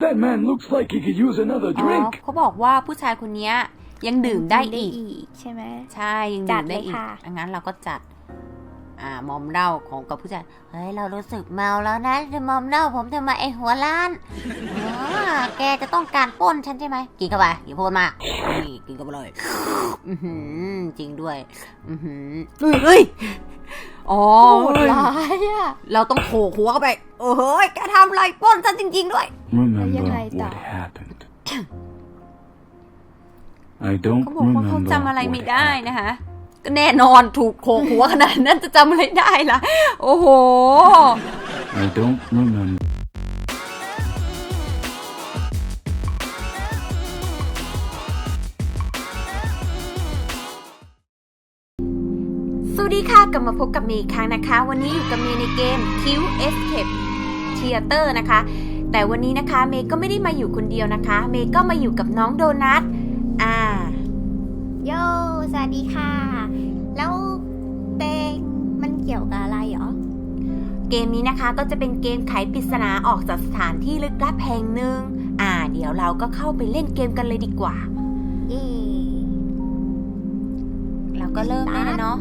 That man looks like he could use another อ๋อ drink. เขาบอกว่าผู้ชายคนเนี้ยยังดื่มได้อีก ใช่ไหม ใช่ยังจัดื่ดมได้เลยอีกค่ะงั้นเราก็จัด อ่ามอมเหล้าของกับผู้ชายเฮ้ยเรารู้สึกเมาแล้วนะจะมอมเหล้าผมทำไมไอหัวล้านอ๋อแกจะต้องการปล้นฉันใช่ไหมกินเข้าไปอย่าพูดมากนี่กินเข้าไปเลยอือหือจริงด้วย อือหือเฮ้ยเฮ้ย อ๋อโหดร้ายอะเราต้องโขกหัวเข้าไปโอ้โหแกทำอะไรปล้นฉันจริง ๆ ด้วย Remember Ayun ay what tao. happened. I don't เขาบอกว่าเขา remember จำอะไร what ไม่ได้ happened. นะคะ ก็แน่นอนถูกโขกหัวขนาดนั้นจะจำอะไรได้ล่ะ โอ้โห I don't remember. กลับมาพบกับเมย์อีกครั้งนะคะ วันนี้อยู่กับเมย์ในเกม Q Escape Theater นะคะ แต่วันนี้นะคะเมย์ก็ไม่ได้มาอยู่คนเดียวนะคะ เมย์ก็มาอยู่กับน้องโดนัท อ่า โย สวัสดีค่ะ แล้วเป็นมันเกี่ยวกับอะไรเหรอ เกมนี้นะคะก็จะเป็นเกมไขปริศนาออกจากสถานที่ลึกลับแห่งหนึ่ง อ่า เดี๋ยวเราก็เข้าไปเล่นเกมกันเลยดีกว่า เย่เราก็เริ่มได้แล้วเนาะ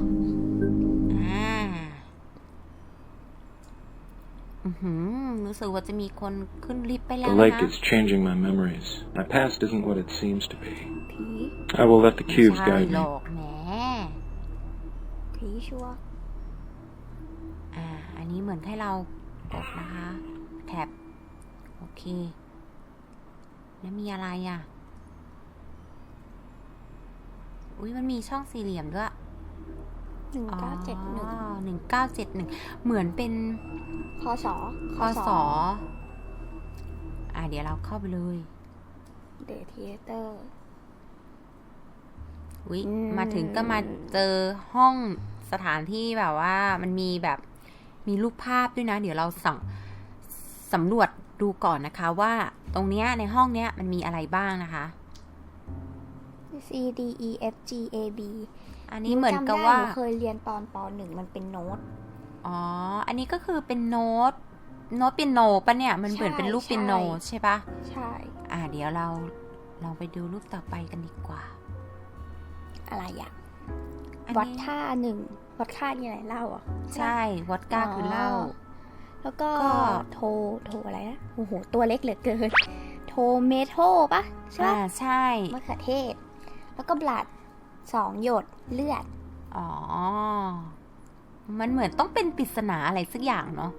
รู้สึกว่าจะมีคนขึ้นลิฟต์ไปแล้ว The นะ lake is changing my memories. My past isn't what it seems to be. ผี I will let the ไม่ cubes ใช่ guide หร me. อกแหมผีชัวร์อ่า อันนี้เหมือนให้เรากดนะคะ แท็บ โอเค แล้วมีอะไรอะ อุ้ยมันมีช่องสี่เหลี่ยมด้วย หนึ่งเก้าเจ็ดหนึ่งหนึ่งเก้าเจ็ดหนึ่งเหมือนเป็นคอสอคอสออ่าเดี๋ยวเราเข้าไปเลยเดทเทเตอร์วิอืมมาถึงก็มาเจอห้องสถานที่แบบว่ามันมีแบบมีรูปภาพด้วยนะ เดี๋ยวเราสั่งสำรวจดูก่อนนะคะว่าตรงเนี้ยในห้องเนี้ยมันมีอะไรบ้างนะคะ C D E F G A B อันนี้เหมือนกับจำได้ว่าหนูเคยเรียนตอนปหนึ่งมันเป็นโน้ต อ๋อ อันนี้ก็คือเป็นโน้ตโน้ตเปียโนปะเนี่ย มันเหมือนเป็นรูปใช่เปียโนใช่ปะใช่ อ่าเดี๋ยวเราลองไปดูรูปต่อไปกันดีกว่า อะไรอะอันวัดนี้ท่าหนึ่งวัดท่านี่อะไรเล่าอะ ใช่วอดก้าคือเหล้าแล้วก็ก็โทรโทรอะไรนะโอ้โหตัวเล็กเหลือเกิน โทเมโทปะใช่อ่าปะใช่มะเขือเทศ แล้วก็บลัด สองหยดเลือด อ๋อ มันเหมือนต้องเป็นปริศนาอะไรสักอย่างเนาะ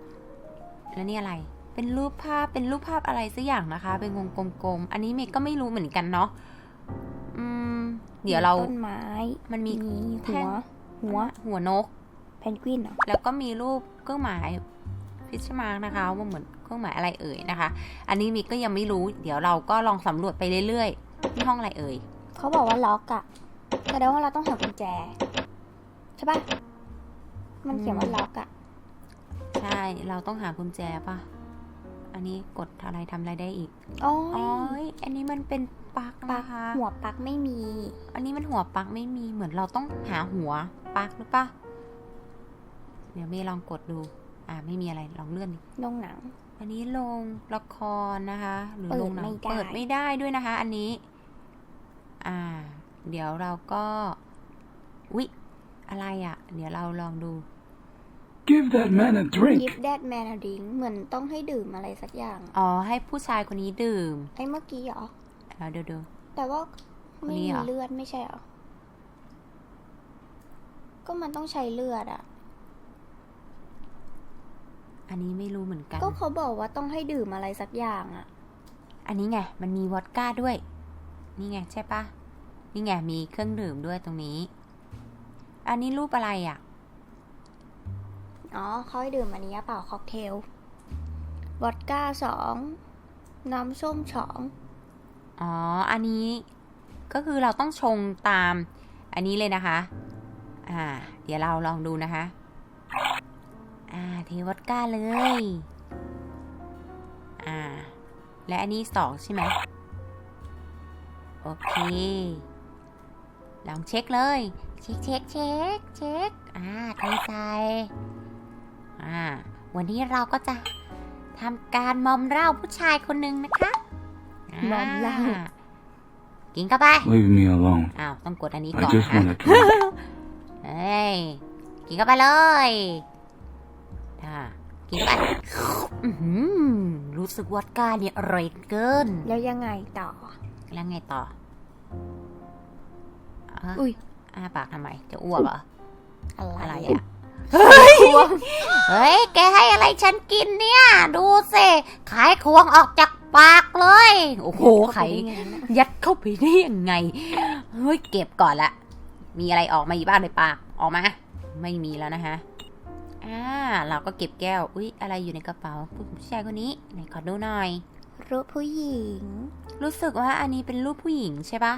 แล้วนี่อะไร เป็นรูปภาพ เป็นรูปภาพอะไรสักอย่างนะคะ เป็นวงกลมๆ อันนี้เมย์ก็ไม่รู้เหมือนกันเนาะ อืม เดี๋ยวเรา ต้นไม้ มันมีหัแท่งวหัว หัวนก เพนกวินเหรอ แล้วก็มีรูปเครื่องหมายพิชมาร์กนะคะว่าเหมือนเครื่องหมายอะไรเอ่ยนะคะ อันนี้มิกก็ยังไม่รู้ เดี๋ยวเราก็ลองสำรวจไปเรื่อยๆที่ห้องอะไรเอ่ย เขาบอกว่าล็อกอะ แสดงว่าเราต้องหากุญแจ ใช่ปะมันเขียนว่าล็อกอะใช่ เราต้องหากุญแจป่ะ อันนี้กดอะไรทำอะไรได้อีกโอ้อ๋อยอันนี้มันเป็นปลั๊กปลักนะคะหัวปลักไม่มี อันนี้มันหัวปลั๊กไม่มีเหมือนเราต้องหาหัวปลั๊กหรือปะเดี๋ยวเมย์ลองกดดู อ่าไม่มีอะไรลองเลื่อนดิลงหนัง อันนี้ลงละครนะคะ หรือเปิดลงหนังไม่ได้ เปิดไม่ได้ด้วยนะคะ อันนี้ อ่า เดี๋ยวเราก็วิอะไรอะ่ะ เดี๋ยวเราลองดู Give that man a ยิ drink. ฟแดดแมนดิงเหมือนต้องให้ดื่มอะไรสักอย่าง อ๋อ ให้ผู้ชายคนนี้ดื่ม ไอ้เมื่อกี้เหรอเราดูดู แต่ว่าคนไม่นี้มีเหรอเลือดไม่ใช่เหรอ ก็มันต้องใช้เลือดอะอันนี้ไม่รู้เหมือนกัน ก็เขาบอกว่าต้องให้ดื่มอะไรสักอย่างอะอันนี้ไง มันมีวอดก้าด้วย นี่ไงใช่ปะ นี่ไงมีเครื่องดื่มด้วยตรงนี้ อันนี้รูปอะไรอะ่ะ อ๋อเขาให้ดื่มอันนี้เปล่าค็อกเทลวอดก้าสองน้ำส้มสองอ๋อ อันนี้ก็คือเราต้องชงตามอันนี้เลยนะคะ อ่า เดี๋ยวเราลองดูนะคะ อ่าเทวอดก้าเลย อ่า และอันนี้สองใช่ไหมโอเค ลองเช็คเลย เช็คเช็คเช็คเช็คอ่าเทใส่อ่า วันนี้เราก็จะทำการมอมเหล้าผู้ชายคนหนึ่งนะคะมอมเหล้าอ่กินเข้าไป Leave me alone. อ้าวต้องกดอันนี้ก่ I อน just นะ want to drink. เฮ้ย กินเข้าไปเลยอ่ากินเข้าไปอื้อหือรู้สึกวอดก้าเนี่ยอร่อยเกิน แล้วยังไงต่อ แล้วไงต่อ อะอุ้ยอ้าปากทำไม จะอ้วกเหรออะไรอะไรอะ เฮ้ย เฮ้ย แกให้อะไรฉันกินเนี่ย ดูสิขายควงออกจากปากเลย โอ้โหไขเข้าปได้ไงนะยัดเข้าไปได้ยังไง เฮ้ย เก็บก่อนละ มีอะไรออกมาอีกบ้างในปาก ออกมา ไม่มีแล้วนะคะอ่า เราก็เก็บแก้ว อุ๊ยอะไรอยู่ในกระเป๋าผู้ชายคนนี้ ไหนขอดูหน่อย รูปผู้หญิง รู้สึกว่าอันนี้เป็นรูปผู้หญิงใช่ปะ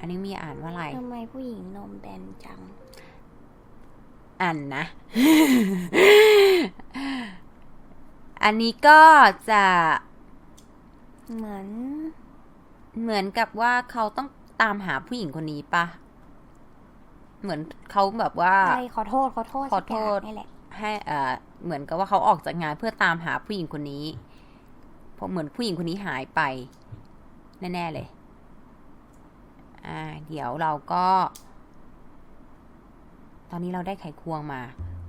อ่าอันนี้มีอ่านว่าอะไรทำไมผู้หญิงนมแบนจัง อ่านนะ อันนี้ก็จะเหมือน เหมือนกับว่าเขาต้องตามหาผู้หญิงคนนี้ปะเหมือนเขาแบบว่าอะไรขอโทษขอโทษขอโทษสักย่างนี่แหละให้เอ่อเหมือนกับว่าเขาออกจากงานเพื่อตามหาผู้หญิงคนนี้เพราะเหมือนผู้หญิงคนนี้หายไป แน่ ๆ เลย อ่าเดี๋ยวเราก็ ตอนนี้เราได้ไขควงมา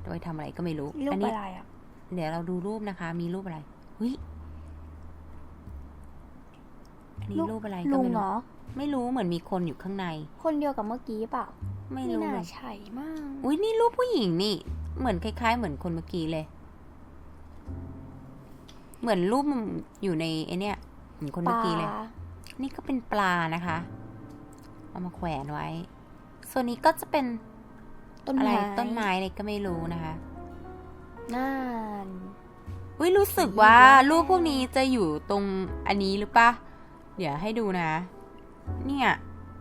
โดยทำอะไรก็ไม่รู้รูปอันี้อะไรอะ เดี๋ยวเราดูรูปนะคะ มีรูปอะไรเฮ้ยอันนี้รูปอะไรก็ลุงไม่เหรรู้อ ไม่รู้เหมือนมีคนอยู่ข้างใน คนเดียวกับเมื่อกี้เปล่าไม่ไม่รู้น่าเลยใช่มากอุ้ยนี่รูปผู้หญิงนี่ เหมือนคล้ายๆ เหมือนคนเมื่อกี้เลย เหมือนรูปมันอยู่ในไอเนี้ยเหมือนคนปเมื่อลากี้เลย นี่ก็เป็นปลานะคะ เอามาแขวนไว้ ส่วนนี้ก็จะเป็นต้นอะไรไม้ต้นไม้อะไรก็ไม่รู้นะคะน่านอุ้ยรู้สึกว่าอีกแล้วรูปพวกนี้จะอยู่ตรงอันนี้หรือปะเดี๋ยวให้ดูนะ เนี่ย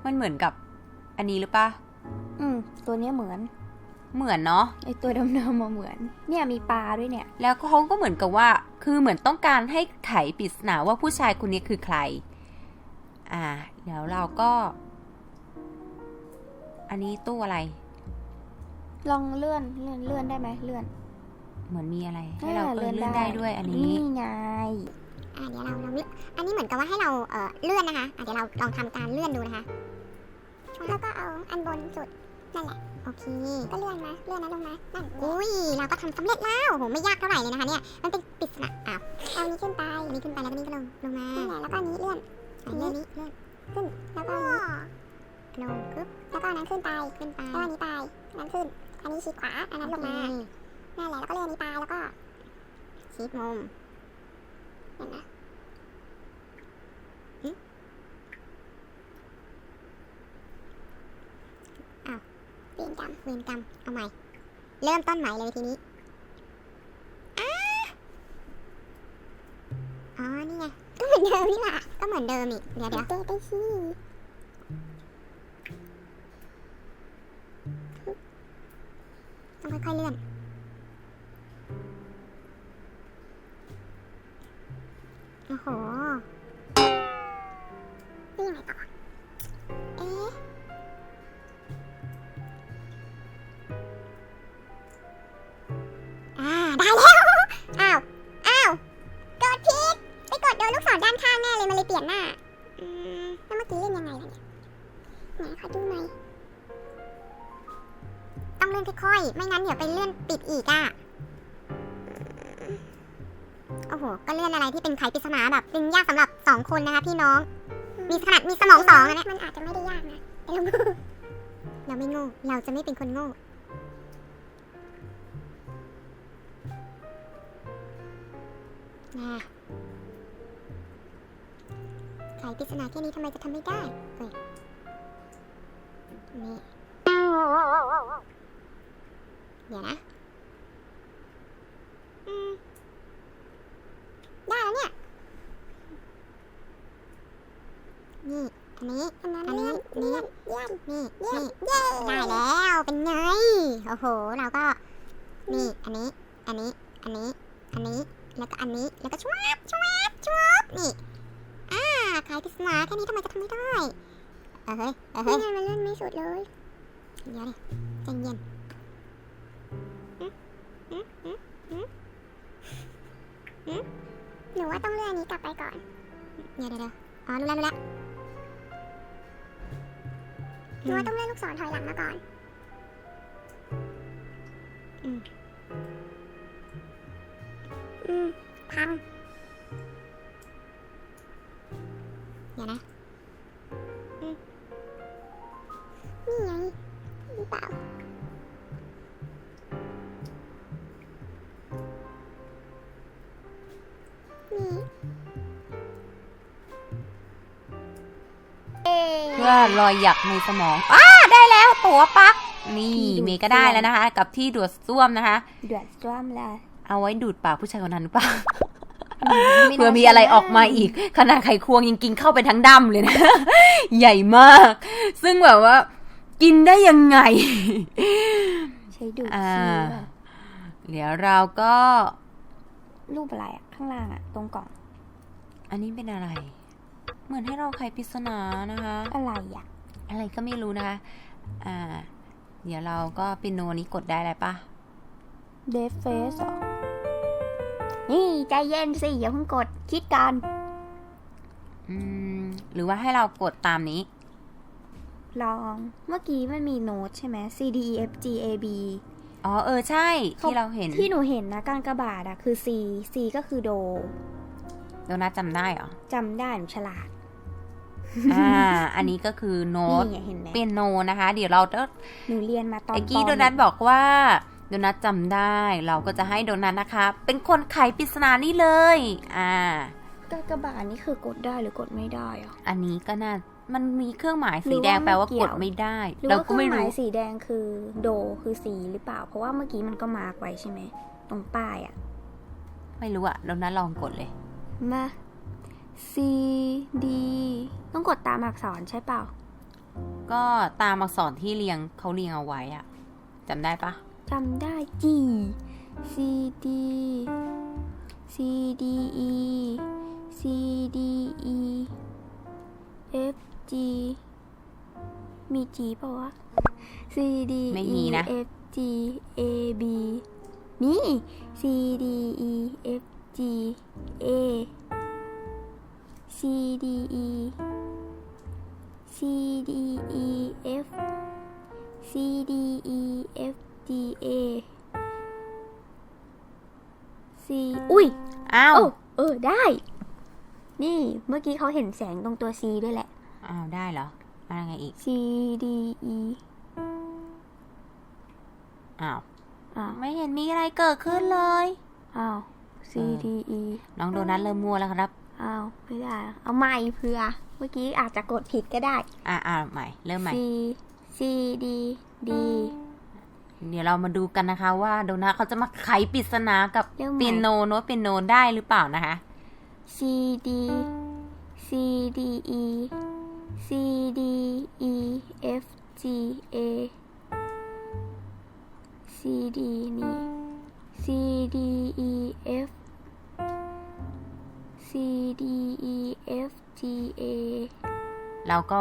มันเหมือนกับอันนี้หรือปะอืม ตัวเนี้ยเหมือน เหมือนเนาะไอตัวดำๆมาเหมือน เนี่ยมีปลาด้วยเนี่ย แล้วเขาก็เหมือนกับว่า คือเหมือนต้องการให้ไขปริศนาว่าผู้ชายคนนี้คือใคร อ่าเดี๋ยวเราก็ อันนี้ตู้อะไร ลองเลื่อนเลื่อนเลื่อนได้ไหมเลื่อน เหมือนมีอะไรให้เราอ่เออเลื่อนได้ด้วยอันนี้นี่ไงอะเดี๋ยวเราลองเลื่อนอันนี้เหมือนกับว่าให้เราเอ่อเลื่อนนะคะอะเดี๋ยวเราลองทำการเลื่อนดูนะคะ แล้วก็เอาอันบนสุดนั่นแหละโอเค ก็เลื่อนมาเลื่อนนะลงมานั่นอุ้ยเราก็ทำสำเร็จแล้วโหไม่ยากเท่าไหร่เลยนะคะเนี่ยมันเป็นปริศนาอ้าวเอาอันนี้ขึ้นไปอันนี้ขึ้นไปแล้วก็นี่ก็ลงลงมานั่นแหละแล้วก็อันนี้เลื่อนอันนี้เลื่อนขึ้นแล้วก็อั นนี้ลงปึ๊บแล้วก็อันนั้นขึ้นไปขึ้นไปแล้วอันนี้ไปอันนั้นขึ้น อันนี้ชี้ขวา อันนั้นลงมานั่นแหละแล้วก็เลื่อนอันนี้ไปแล้วก็ชี้มุมเห็นไหมเวรกรรมเวรกรรมเอาใหม่ เริ่มต้นใหม่เลยทีนี้อ้าอ๋อ นี่ไง ก็เหมือนเดิมนี่หว่าก็เหมือนเดิมอีก เดี๋ยวเดี๋ยวเต้ไปสิ ค่อยเลื่อนำไมจะทำไม่ได้เอ้ยนี่เดี๋ยวนะ อืม ได้แล้วเนี่ย นี่ อันนี้อันนี้ นี่ นี่ นี่ ได้แล้ว เป็นไง โอ้โห เราก็ นี่ อันนี้ อันนี้ อันนี้ อันนี้ แล้วก็อันนี้ แล้วก็ชวบชวบชวบนี่ ขายปริศนาแค่นี้ทำไมจะทำไม่ได้เออเฮ้ยเออเฮ้ยมันเล่นไม่สุดเลยเดี๋ยวดิใจเย็นอืมอืมอืมอืมอืมหนูว่าต้องเลื่อนอันนี้กลับไปก่อนเดี๋ยวเดี๋ยวเดี๋ยวอ๋อรู้แล้วรู้แล้วหนูว่าต้องเลื่อนลูกศรถอยหลังมาก่อนอืม อืมพัง ดี๋ยวนะอืมนี่ไงหรือเปล่านี่เพื่อรอยหยักในสมองอ้าได้แล้วตัวปลั๊กนี่เมย์ก็ได้แล้วนะคะ กับที่ดูดซ่วมนะคะ เดือดจ้วมเลย เอาไว้ดูดปากผู้ชายคนนั้นหรือเปล่าไน่า เผื่อมีอะไรออกมาอีก ขนาดไขควงยังกินเข้าไปทั้งดำเลยนะ ใหญ่มาก ซึ่งแบบว่า กินได้ยังไง ใช้ดูดอ่าซีแบบเดี๋ยวเราก็รูปอะไรอะข้างล่างอะตรงกล่อง อันนี้เป็นอะไร เหมือนให้เราไขปริศนานะคะ อะไรอะอะไรก็ไม่รู้นะคะ อ่า เดี๋ยวเราก็เปียโนนี้กดได้อะไรปะเดฟเฟสหรอ นี่ใจเย็นสิอย่าเพิ่งกดคิดกันอืมหรือว่าให้เรากดตามนี้ ลองเมื่อกี้มันมีโน้ตใช่ไหม C D E F G A B อ๋อเออใช่ ที่เราเห็นที่หนูเห็นนะการกระบาดอะคือ C C ก็คือโด โดนัทจำได้เหรอจำได้หนูฉลาดอ่า อันนี้ก็คือโน้ตนี่ไงเห็นไหมเปียโนนะคะ เดี๋ยวเราจะหนูเรียนมาตอนไอ้กี้ปโดนัทบอกว่า โดนัทจำได้เราก็จะให้โดนัทนะคะ เป็นคนไขปริศนานี่เลย อ่าการกระบาดนี่คือกดได้หรือกดไม่ได้อะอันนี้ก็น่ามันมีเครื่องหมายหรืสีอว่าแดงแปลว่าไม่เกี่กยวดไม่ได้หรือเราว่าเคก็รื่อไม่งหมารู้ยสีแดงคือโดคือ C หรือเปล่า เพราะว่าเมื่อกี้มันก็มาร์กไว้ใช่ไหมตรงป้ายอะไม่รู้อะโดนัทลองกดเลยมา C D ต้องกดตามอักษรใช่เปล่า ก็ตามอักษรที่เรียงเขาเรียงเอาไว้อะจำได้ปะ จำได้ G C D C D E C D E F G มี G เปล่าวะ C D ไม่ E มีนะ F G A B มี C D E F G A C D E C D E F C D E F D A C อุ้ย อ้าวโอ้เออ ได้ นี่เมื่อกี้เขาเห็นแสงตรงตัว C ด้วยแหละ อ้าว ได้เหรออะไรไงอีก C D E อ้าว อ้าว ไม่เห็นมีอะไรเกิดขึ้นเลย อ้าว C D E น้องโดนัทเริ่มมั่วแล้วครับ อ้าว ไม่ได้อะเอาใหม่เพื่อ เมื่อกี้อาจจะกดผิดก็ได้ อ่าอ่าใหม่ เริ่มใหม่ C C D D เดี๋ยวเรามาดูกันนะคะ ว่าโดนัทเขาจะมาไขปริศนากับเริ่มใหม่ เปียโนโน้ตเปียโนได้หรือเปล่านะคะ C D C D E C D E F G A C D นี่ C D E F C D E F G A เราก็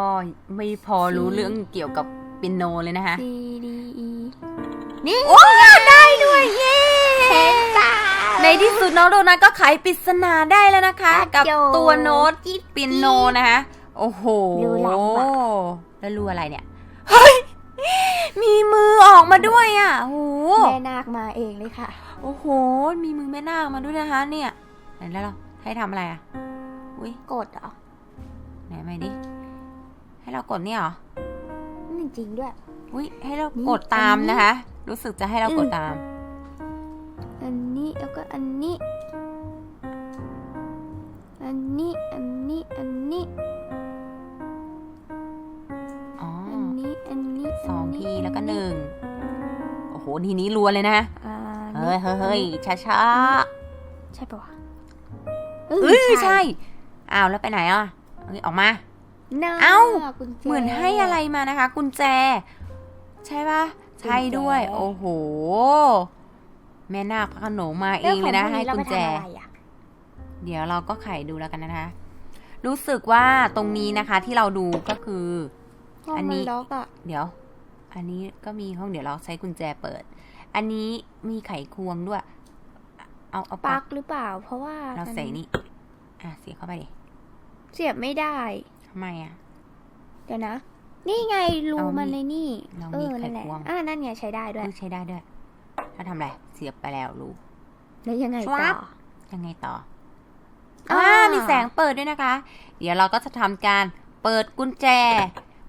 ไม่พอรู้ C เรื่องเกี่ยวกับเปียโนเลยนะคะ C D E โอ้ได้ด้วยเย้ในที่สุดน้องโดนัทก็ไขปริศนาได้แล้วนะคะ กับโยตัวโน้ตเปียโนนะคะ โอ้โหรูหลังว่ะ แล้วรูอะไรเนี่ย เฮ้ย มีมือออกมาด้วยอะโอ้โห แม่นาคมาเองเลยค่ะ โอ้โห มีมือแม่นาคมาด้วยนะคะเนี่ยไหนแล้วเราให้ทำอะไรอะ อุ้ยกดเหรอไหนไม่ดิ ให้เรากดเนี่ยเหรอนี่จริงด้วย อุ้ยให้เรานี่กดตามอันนี้นะคะ รู้สึกจะให้เรากดอืมตาม อันนี้แล้วก็อันนี้ อันนี้ อันนี้ อันนี้ อ๋อ อันนี้ อันนี้สองนนี้ทีแล้วก็หนึ่ง โอ้โห ทีนี้รัวเลยนะอ่าเฮ้ยเฮ้ยเฮ้ยช้าช้าใช่ปะวะๆเอ้ยใช่ อ้าวแล้วไปไหนอะเอ้ยออกมาน่าเอ้ากุญแจเหมือนให้อะไรมานะคะ กุญแจ ใช่ปะ ใช่ด้วยกุญแจโอ้โห แม่นาคพระโขนงมาเอแล้วงขเลยนะพวให้เรากุไปญแจทำอะไรอะเดี๋ยวเราก็ไขดูแล้วกันนะคะ รู้สึกว่าตรงนี้นะคะ ที่เราดูก็คือห้องอันมันี้นล็อกอะเดี๋ยว อันนี้ก็มีห้องเดี๋ยวเราใช้กุญแจเปิด อันนี้มีไขควงด้วย เอาเอาปลัปลั๊กกหรือเปล่า เพราะว่าเราใส่นี่อะเสียบเข้าไปดิเสียบไม่ได้ทำไมอะ เดี๋ยวนะ นี่ไงรูเอามีมันในนี่เราเอมีอไขนั่นแหละควง อ่านั่นไงใช้ได้ด้วย อุ๊ยใช้ได้ด้วย ถ้าทำอะไร เสียบไปแล้วรู้ แล้วยังไงครัต่บอยังไงต่ออ่าอ่ามีแสงเปิดด้วยนะคะ เดี๋ยวเราก็จะทำการเปิดกุญแจ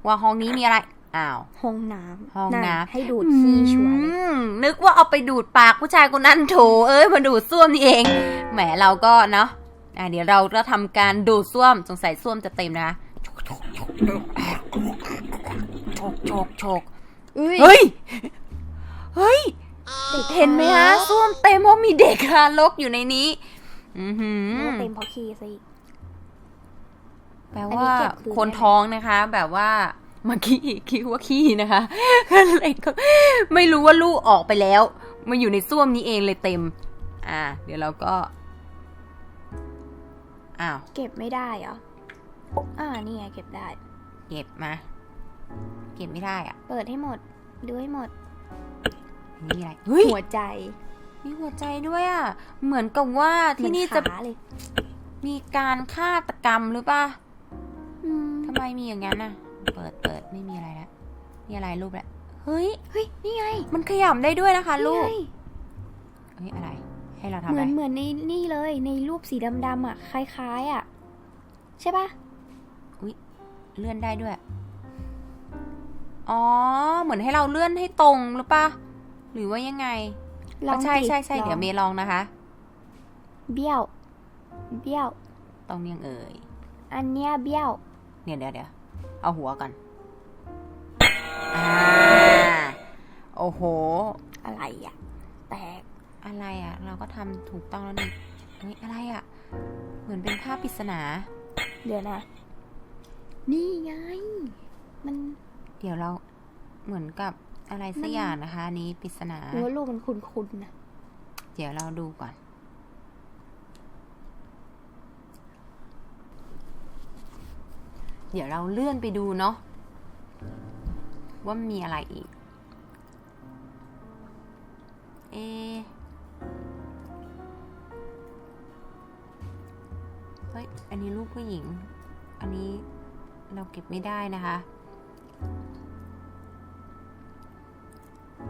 ว่าห้องนี้มีอะไร อ้าว ห้องน้ำห้องน้ำะให้ดูดขี้ชัวร์เลยอืมนึกว่าเอาไปดูดปากผู้ชายคนนั้นโถเอ้ยมาดูดส้วมนี่เอง แหมเราก็เนาะอะเดี๋ยวเราก็ทำการดูดส้วมสงสัยส้วมจะเต็มนะ โชกโชกโชกอุ้ยเฮ้ย เฮ้ย เห็นไหมฮะส้วมเต็มเพราะมีเด็กคารกอยู่ในนี้ อือหือเต็มเพราะขี้ซะอีกแปลอันนี้ว่าเก็บคืนคนได้ไหมท้องนะคะ แบบว่าเมื่อกี้คิดว่าขี้นะคะก็เลยก็ไม่รู้ว่าลูกออกไปแล้ว มาอยู่ในส้วมนี้เองเลยเต็ม อ่า เดี๋ยวเราก็อ้าวเก็บไม่ได้เหรอ อ่านี่ไงเก็บได้ เก็บมา เก็บไม่ได้อะ เปิดให้หมด ดูให้หมด นี่อะไรเฮ้ยหัวใจ มีหัวใจด้วยอะ เหมือนกับว่าที่นี่จะเหมือขาเลยมีการฆาตกรรมหรือเปล่าอืมทำไมมีอย่างนั้นน่ะ เปิดเปิดไม่มีอะไรแล้วมีอะไรรูปแหละเฮ้ย เฮ้ย นี่ไง มันขยับได้ด้วยนะคะลูกนี่ไงเฮ้ยอะไร ให้เราทำเหอะมืไรอนเหมือนในนี่เลย ในรูปสีดำๆอะ คล้ายๆ อะ ใช่ปะ เลื่อนได้ด้วย อ๋อ เหมือนให้เราเลื่อนให้ตรงหรือปะหรือว่ายังไงลองใช่สิใช่ใช่ลองเดี๋ยวเมย์ลองนะคะ เบี้ยว เบี้ยว ตรงยังเอ่ย อันเนี้ยเบี้ยวเดี๋ยวเดี๋ยวเดี๋ยวเอาหัวก่อนอ่าโอ้โห อะไรอะ แตก อะไรอะ เราก็ทำถูกต้องแล้วนี่เฮ้ยอะไรอะ เหมือนเป็นภาพปริศนา เดี๋ยวนะ นี่ไง มัน เดี๋ยวเราเหมือนกับอะไรสักอย่างนะคะอันนี้ปริศนาหรือว่ารูปมันคุ้นๆนะเดี๋ยวเราดูก่อน เดี๋ยวเราเลื่อนไปดูเนาะว่ามีอะไรอีก เอะเฮ้ย อันนี้รูปผู้หญิง อันนี้ เราเก็บไม่ได้นะคะ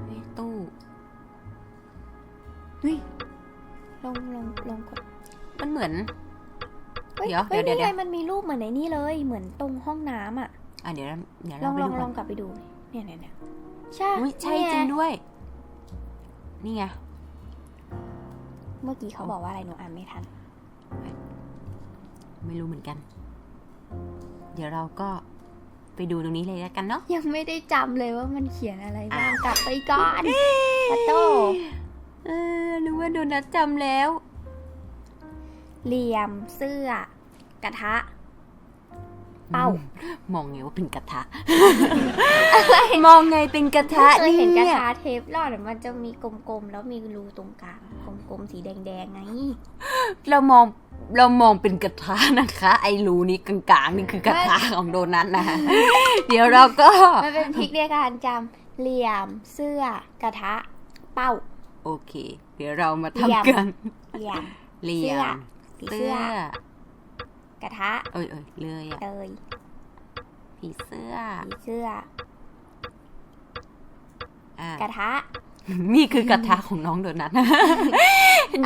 เฮ้ยตู้เฮ้ยลองลองลองกดมันเหมือนฮ้เดี๋ยวฮ้เดี๋ยวนี่เดี๋ไงยวมันมีรูปเหมือนในนี่เลย เหมือนตรงห้องน้ำอะอะเดี๋ยวเราเดี๋ยวลเราองไปลอดูงลก่อองนกลับไปดู เนี่ยเนี่ยเนี่ยใช่อุ้ยใช่นี่ไจริงด้วย นี่ไง เมื่อกี้เขาบอกว่าอะไรหนูอ่านไม่ทัน ไม่รู้เหมือนกัน เดี๋ยวเราก็ไปดูตรงนี้เลยแล้วกันเนาะ ยังไม่ได้จำเลยว่ามันเขียนอะไรบ้างกลับไปก่อนปะโต เออรู้ว่าโดนัทจำแล้ว เหลี่ยมเสื้อกระทะ เป้า มองไงว่าเป็นกระทะ มองไงเป็นกระทะเคยเห็นกระยทะเทฟลอดอะมันจะมีกลมๆแล้วมีรูตรงกลางกลมๆสีแดงๆไงเรามองเรามองเป็นกระทะนะคะ ไอ้รูนี้กลางๆนี่คือกระทะของโดนัทนะเดี๋ยวเราก็มันเป็นทริกในการจำเหลี่ยมเสื้อกระทะเป้า โอเค เดี๋ยวเรามาเหลี่ยมทำกันเหลี่ยมเหลี่ยมผีเสื้เสื้ออ กระทะ เอ้ยเอ้ยเลยอะเตยผีเสื้อ ผีเสื้อ อะ กระทะ นี่คือกระทะของน้องโดนัท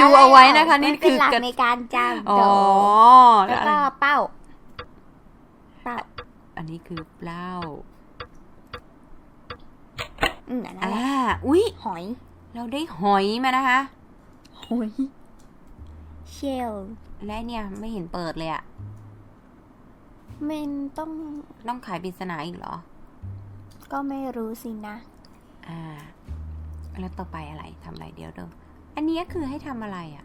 ดูเอาไว้นะคะ นี่มัเป็คืนอหลักกระในการจำอ๋อโดแล้วก็เป้า เป้า อันนี้คือเปล้าอืมอันนั้นอ่าแหละอุ๊ย หอย เราได้หอยมานะคะ หอย เชลและเนี่ยไม่เห็นเปิดเลยอะมันต้องต้องขายปริศนาอีกเหรอ ก็ไม่รู้สินะ อ่า แล้วต่อไปอะไรทำอะไรเดี๋ยวเดิมอันนี้คือให้ทำอะไรอะ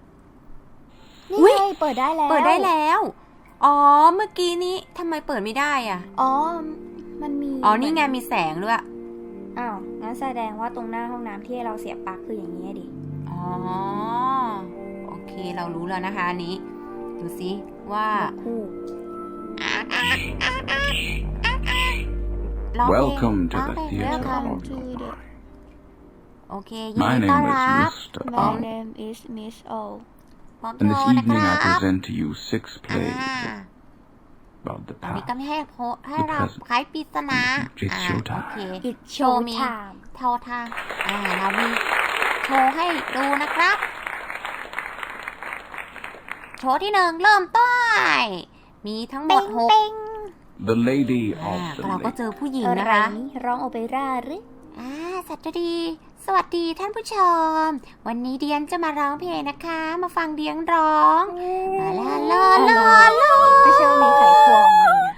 นี่อุ๊ย ไงเปิดได้แล้วเปิดได้แล้ว อ๋อ เมื่อกี้นี้ทำไมเปิดไม่ได้อะอ๋อ มันมีอ๋อ นี่ไงมีแสงด้วย อ้าวงั้นแสดงว่าตรงหน้าห้องน้ำที่เราเสียบปลั๊กคืออย่างนี้ดิ อ๋อโอ เคเรารู้แล้วนะคะอันนี้ ดูซิว่าคู่ร้องเพลง Welcome to ร้อง the เพลง theater Welcome of to the the- mind. โอเคยิน My ดีต้อน name รับ is Mr. My R, name is Miss O พร้อม and โท this รนะค evening รั I บ present to you six อ่า plays about the ตอนนี้ก็ past. ไม่ให้โพให้เราไขปริศนา It's อ่า show โอ time. เค It's โชว์ show มี time เท่าทางอ่าเรามีโชว์ให้ดูนะครับ โชว์ที่หนึ่งเริ่มต้นมีทั้งหมดหก The lady อ่า of the เราก็ lake. เจอผู้หญิงอะไรนะคะ นี่ร้องโอเปร่าหรือ อ่าสัตว์ดี สวัสดีท่านผู้ชม วันนี้เดียนจะมาร้องเพลงนะคะ มาฟังเดียนร้องลาลาลาลาลาไม่ใช่ว่ามีไขควงไว้นะ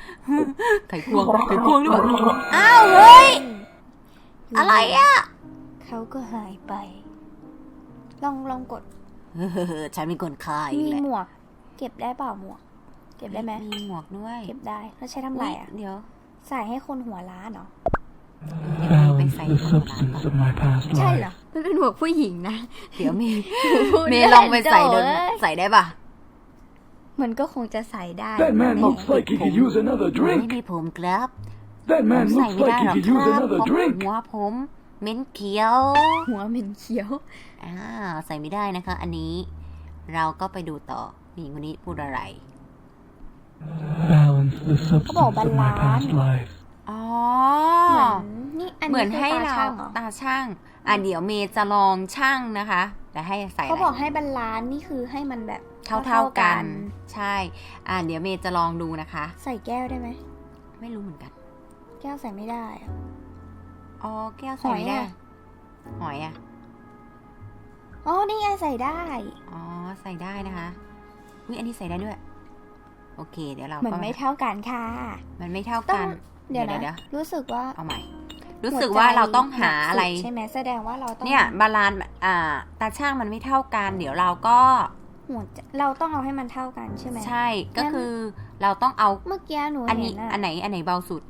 ไข่ควงไข่ควงหรือเปล่าอ้าวเฮ้ย อะไรอะเขาก็หายไป ลองลองกดเออ ฉันเป็นคนคายมีแหละหมวก เก็บได้เปล่าหมวก เก็บได้ไหมมีหมวกด้วยเก็บได้แล้วใช้ทำไรอะเดี๋ยว ใส่ให้คนหัวล้านเหรอ Balance the substance of my past ใช่ life. เหรอมันเป็นหมวกผู้หญิงนะเดี๋ยวเมย์พูดเมย์ลองไปใส่เดินเอ้ยใส่ได้ปะมันก็คงจะใส่ได้ That man ไม่ looks like he could use another ไม่ drink. มีผมครับ That ผม man ใส่ looks ไม่ได้ like ห he รอก could ค use รับ another เพราะ drink. หัวผม เหม็นเขียว หัวเหม็นเขียว อ่า ใส่ไม่ได้นะคะ อันนี้เราก็ไปดูต่อผู้หญิงคนนี้พูดอะไร Balance the substance of my past life. อ๋อ เหมือนนี่อันเหมืนี้อนคือให้ตาเราช่างเหรอตาช่าง อะเดี๋ยวเมย์จะลองช่างนะคะ แต่ให้ใส่เขาอะไรบอกให้บรรลานซ์นี่คือให้มันแบบเท่าเท่าๆกัน ใช่ อะเดี๋ยวเมย์จะลองดูนะคะ ใส่แก้วได้ไหม ไม่รู้เหมือนกัน แก้วใส่ไม่ได้อะ อ๋อแก้วใส่ไม่ได้ หอยอะหอยอะอ๋อ นี่ไงใส่ได้ อ๋อ ใส่ได้นะคะ อุ้ยอันนี้ใส่ได้ด้วย โอเค เดี๋ยวเราเหมือนก็ไม่เท่ากันค่ะ มันไม่เท่าต้อกังน เดี๋ยวเดี๋นะยว รู้สึกว่าเอาใหม่ รู้สึกว่าเราต้องหาอะไรหัวใจหนักสุดใช่ไหมแสดงว่าเราต้องเนี่ยบาลานซ์อ่า ตาช่างมันไม่เท่ากัน เดี๋ยวเราก็ หัวใจเราต้องเอาให้มันเท่ากันใช่ไหม ใช่ ก็คือเราต้องเอา เมื่อกี้หนูอันเห็นี้นอะอันไหนอันไหนเบาสุด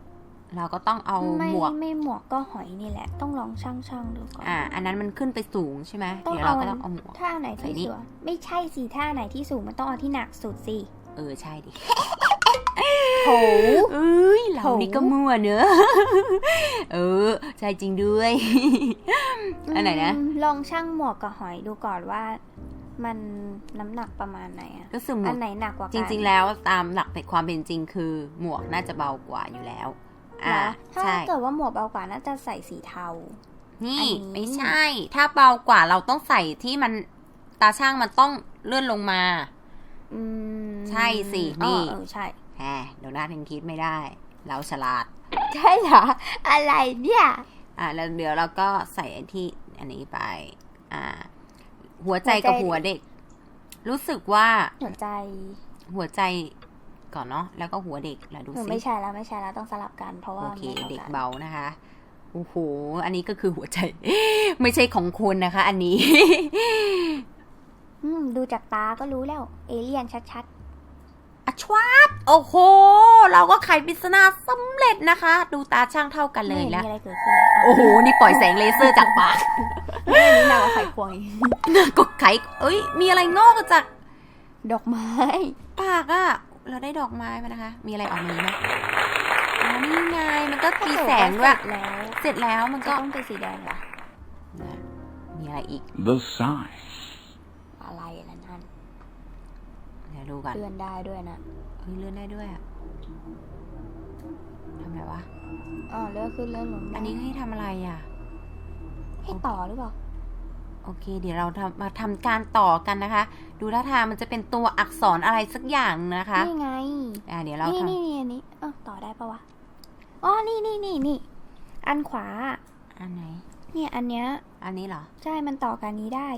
เราก็ต้องเอาไม่หมวกไม่หมวกก็หอยนี่แหละ ต้องลองช่างช่างๆดูก่อนอ่า อันนั้นมันขึ้นไปสูงใช่ไหมต้องเดี๋ยวเราก็เอาต้องเอาหมวกท่าไหนใส่ที่นี่สูงไม่ใช่สิท่าไหนที่สูงมันต้องเอาที่หนักสุดสิเออใช่ดิโถเอ้ยเราโถนี่ก็มั่วเนอะเออใช่จริงด้วยอันไหนนะมลองช่างหมวกกับหอยดูก่อนว่ามันน้ำหนักประมาณไหนอะรู้สึกหมอัวกนไหนหนักกว่ากันจริง ๆ แล้วตามหลักความเป็นจริงคือ หมวกน่าจะเบากว่าอยู่แล้วเหร อ่าอถ้าใช่เกิดว่าหมวกเบากว่าน่าจะใส่สีเทา นี่อันนี้ไม่ใช่ ถ้าเบากว่าเราต้องใส่ที่มันตาช่างมันต้องเลื่อนลงมา อืมใช่สินี่เออเออใช่แหมเดี๋ยวนายังคิดไม่ได้ เราฉลาด ใช่เหรอ อะไรเนี่ย อ่าแล้วเดี๋ยวเราก็ใส่ไอ้ที่อันนี้ไป อ่า หัวใจกับหัวเด็ก รู้สึกว่าหัวใจ หัวใจ ก่อนเนาะแล้วก็หัวเด็กแล้วดูหนูสิไม่ใช่แล้วไม่ใช่แล้วต้องสลับกันเพราะว่าโอเคไม่ท่าเด็กนเบานะคะโอ้โห อันนี้ก็คือหัวใจ ไม่ใช่ของคุณนะคะ อันนี้ อืม ดูจากตาก็รู้แล้ว เอเลี่ยนชัดอะชวาบโอ้โห เราก็ไขปริศนาสำเร็จนะคะ ดูตาช่างเท่ากันๆเลยไม่แล้วมีอะไรเกิดขึ้นเลยโอ้โห นี่ปล่อยแสงเลเซอร์จากปากอันนี้หนักกว่าไข่ควงอีกก็ไขเอ้ย มีอะไรงอกจาก ดอกไม้ ปากอะ เราได้ดอกไม้มานะคะ มีอะไรออกมาไหมอ๋อนี่ไงมันก็มีแสงด้วย แล้วเสร็จแล้วมันจะก็ต้องเป็นสีแดงเหรอนะมีอะไรอีก The sign. อะไรล่ะนั่นเดี๋ยวดูก่อนเลื่อนได้ด้วยนะเฮ้ยเลื่อนได้ด้วยอะทำอะไรวะ อ๋อเลื่อนขึ้นเลื่อนลงได้อันนี้ให้ทำอะไรอะให้ต่อหรือเปล่า โอเค เดี๋ยวเราทำมาทำการต่อกันนะคะ ดูท่าทางมันจะเป็นตัวอักษรอะไรสักอย่างนะคะ นี่ไงอ่าเดี๋ยวเรานี่ทนี่นี่อันนี้เออต่อได้ปะวะอ๋อนี่นี่นี่นี่อันขวาำอันไหน เนี่ยอันเนี้ย อันนี้เหรอใช่มันต่อกันนี้ได้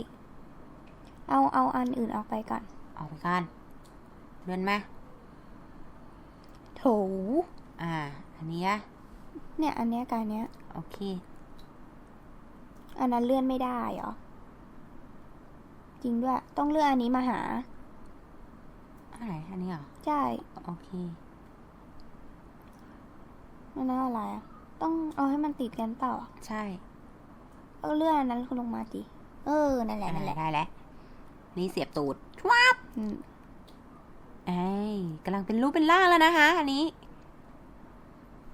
เอาเอาอันอื่นออกไปก่อน ออกไปกันเลื่อนไหมโถอ่า อันนี้อะเนี่ยอันเนี้ยกับอันเนี้ย โอเค อันนั้นเลื่อนไม่ได้เหรอ จริงด้วย ต้องเลื่อนอันนี้มาหาอะไรอันนี้เหรอ ใช่ โอเคอันนั้นอะไรอะต้องเอาให้มันติดกันเปล่าอะใช่เอาเลื่อนอันนั้นลงมาดิเออ นั่นแหละ นั่นแหละ ได้แล้ว นี่เสียบตูดอืมไอ้ยกำลังเป็นรูปเป็นร่างแล้วนะคะ อันนี้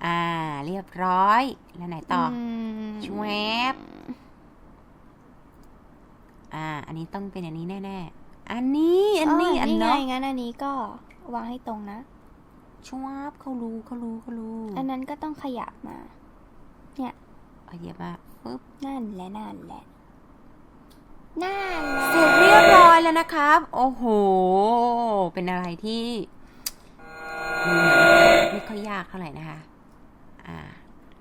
อ่า เรียบร้อย แล้วไหนต่ออม ชวบ อ่า อันนี้ต้องเป็นอันนี้แน่ๆ อันนี้อันนี้อันนี่ไงเนาะงั้นอันนี้ก็วางให้ตรงนะชวบเขารู้เขารู้เขารู้ อันนั้นก็ต้องขยับมาเอาเหยียบมาปึ๊บนั่นแหละนั่นแหละนั่นแหละเสร็จเรียบร้อยแล้วนะครับ โอ้โห เป็นอะไรที่ดูเหมือนจะไม่ค่อยยากเท่าไหร่นะคะ อ่า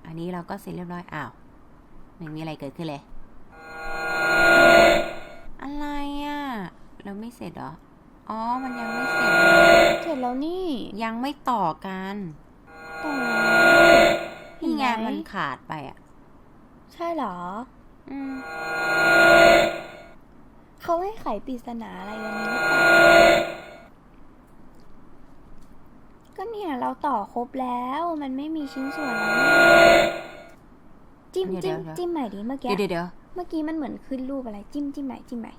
อันนี้เราก็เสร็จเรียบร้อยอ้าวไม่มีอะไรเกิดขึ้นเลย อะไรอะเราไม่เสร็จเหรอ อ๋อ มันยังไม่เสร็จ เสร็จแล้วนี่ ยังไม่ต่อกัน ต่อนี่ไงเห็นไหมมันขาดไปอะ ใช่เหรอ อืม เขาให้ไขปริศนาอะไรวันนี้หรือเปล่าก็เนี่ยเราต่อครบแล้ว มันไม่มีชิ้นส่วนแล้วเนี่ยจิ้มเดี๋จิ้ยวมเดี๋ยวจิ้มใหม่ดิเมื่อกี้ เดี๋ยวเดี๋ยว เดี๋ยวเมื่อกี้มันเหมือนขึ้นรูปอะไรจิ้มจิ้มใหม่จิ้มใหม่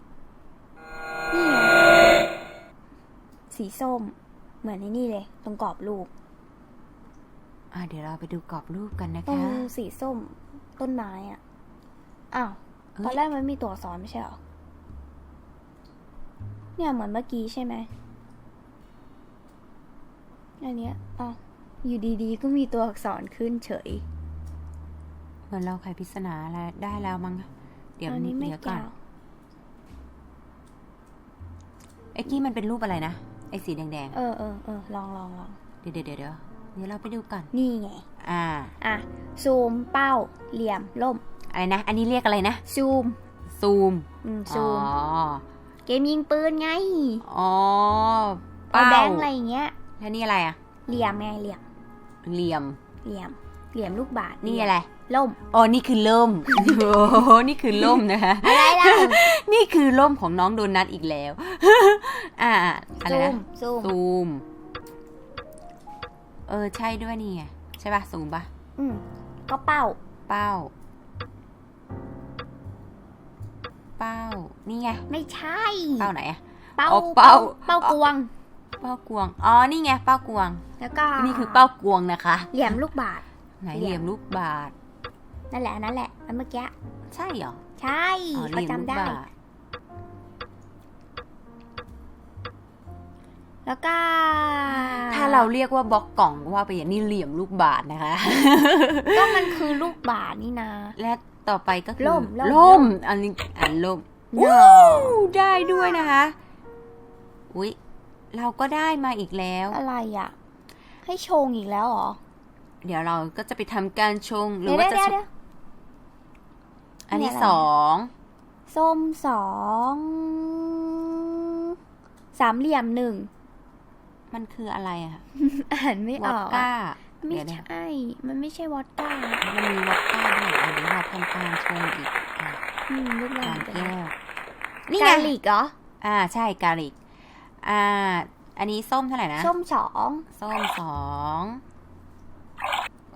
นี่ไงสีส้ม เหมือนในนี่เลย ตรงกรอบรูป อ่าเดี๋ยวเราไปดูกรอบรูปกันนะตรงคะสีส้ม ต้นไม้อะอ้าวเฮ้ย ตอนแรกมันมีตัวอักษรไม่ใช่เหรอเนี่ยเหมือนเมื่อกี้ใช่ไหมอันเนี้ยอ้าวอยู่ดีๆ ก็มีตัวอักษรขึ้นเฉย เหมือนเราไขปริศนาอะไรได้แล้วมั้ง เดี๋ยวอันนี้ไม่เดี๋ยวก่อนเกี่ยวไอ้กี้มันเป็นรูปอะไรนะ ไอ้สีแดงเออเออเออลองลองลองๆ เดี๋ยวเดี๋ยวเดี๋ยวเดี๋ยวเดี๋ยวเราไปดูกันนี่ไง อ่า อะ ซูมเป้า เหลี่ยม ล่ม อะไรนะ อันนี้เรียกอะไรนะ ซูม ซูม อืมอ๋ซูอมเกมยิงปืนไงอ๋อ เอาเป้าแบงค์อะไรอย่างเงี้ย แล้วนี่อะไรอะเหลี่ยมไงเหลี่ยม เหลี่ยม เหลี่ยม เหลี่ยมลูกบาศก์นี่อะไรล่ม อ๋อ นี่คือล่ม โอ้โหนี่คือล่มนะคะ อะไรล่ะ นี่คือล่มของน้องโดนัทอีกแล้ว อ่า อะไรซูนะมซูมซูม เออ ใช่ด้วยนี่ไง ใช่ป่ะซูมป่ะ อืม ก็เป้า เป้า เป้า นี่ไง ไม่ใช่ เป้าไหนอะเป้าอ๋อเป้า เป้ากวง เป้ากวง อ๋อ นี่ไง เป้ากวง แล้วก็ นี่คือเป้ากวงนะคะ เหลี่ยมลูกบาศก์ ไหนเหลี่เหลี่ยยมมลูกบาทนั่นแหละนั่นแหละอันเมื่อกี้ใช่เหรอ ใช่อ๋อเหเขาลี่ยมลูกจำได้ บาทแล้วก็ถ้าเราเรียกว่าบล็อกกล่องว่าไปอย่างนี้เหลี่ยมลูกบาทนะคะ ก็มันคือลูกบาศก์นี่นะ และต่อไปก็คือล่มล่มล่ม อันนี้อันล่มเนอะอู้ได้ด้วยนะคะ อุ๊ย เราก็ได้มาอีกแล้ว อะไรอะ ให้ชงอีกแล้วเหรอ เดี๋ยวเราก็จะไปทำการชงหรืเดี๋อยวว่าเดี๋ยวจะเดี๋ยวอันนี้เนี่ยอะไรสองส้มสองสามเหลี่ยมหนึ่งมันคืออะไรอะอ่านไม่วออดอกก้าอะไม่เดี๋ยวนะใช่มันไม่ใช่วอดก้ามันมีวอดก้าด้วยอันนี้เราทำการชงอีกอะอืมลูกบาสาศมก์แก้วนี่ไงกาลิกเหรออ่าใช่กาลิกอ่า อันนี้ส้มเท่าไหร่นะ ส้มสอง ส้มสอง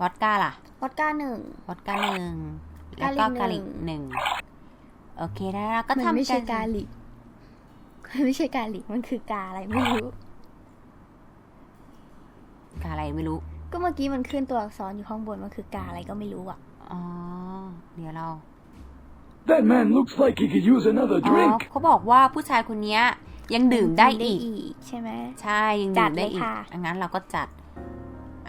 วอดก้าล่ะวอดก้าหนึ่งวอดก้าหนึ่งแล้วก็กากาลิลิกกหหนึ่นึ่งงโอเคนะเราก็มันทำไม่ใช่นกาลิกมันไม่ใช่กาลิกมันคือกาอะไรไม่รู้กาอะไรไม่รู้ ก็เมื่อกี้มันขึ้นตัวอักษรอยู่ข้างบนมันคือกาอะไรก็ไม่รู้อะอ๋อเดี๋ยวเรา That man looks like he could use another อ๋อ drink. เขาบอกว่าผู้ชายคนเนี้ยยังดื่มได้อีก ใช่ไหมใช่ยังจัดื่ดมเลยได้อีกค่ะงั้นเราก็จัด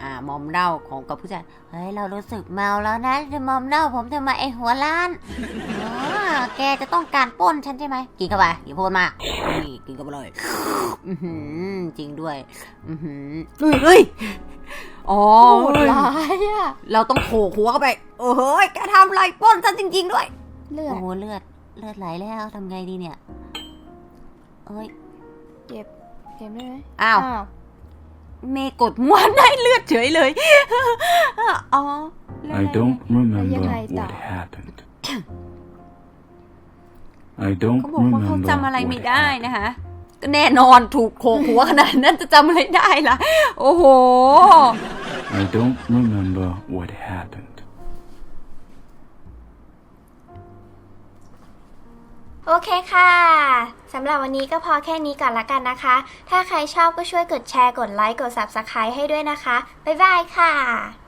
อ่ามอมเหล้าของกับผู้ชายเฮ้ยเรารู้สึกเมาแล้วนะจะมอมเหล้าผมทำไมไอหัวล้านอ๋อแกจะต้องการปล้นฉันใช่ไหมกินเข้าไปอย่าพูดมากนี่กินเข้าไปเลยอือหือจริงด้วยอือหือเฮ้ยเฮ้ยอ๋อโหดร้ายอะเราต้องโขกหัวเข้าไปโอ้โหยแกทำอะไรปล้นฉันจริง ๆ ด้วย เลือโอ้ดโหเลือดเลือดไหลแล้วทำไงดีเนี่ยเอ้ยเก็บเก็บได้ไหมอ้าว เมย์กดม้วนได้เลือดเฉยเลย อ๋อแล้ว I don't remember Ayun, what Aita. happened. I don't เขาบอกว่าเขา remember จำอะไรไม่ what ได้ happened. นะคะ ก็แน่นอนถูกโขกหัวขนาดนั้นจะจำอะไรได้ล่ะ โอ้โห I don't remember what happened. โอเคค่ะ สำหรับวันนี้ก็พอแค่นี้ก่อนละกันนะคะ ถ้าใครชอบก็ช่วยกดแชร์ กดไลค์ กด Subscribe ให้ด้วยนะคะ บ๊ายบายค่ะ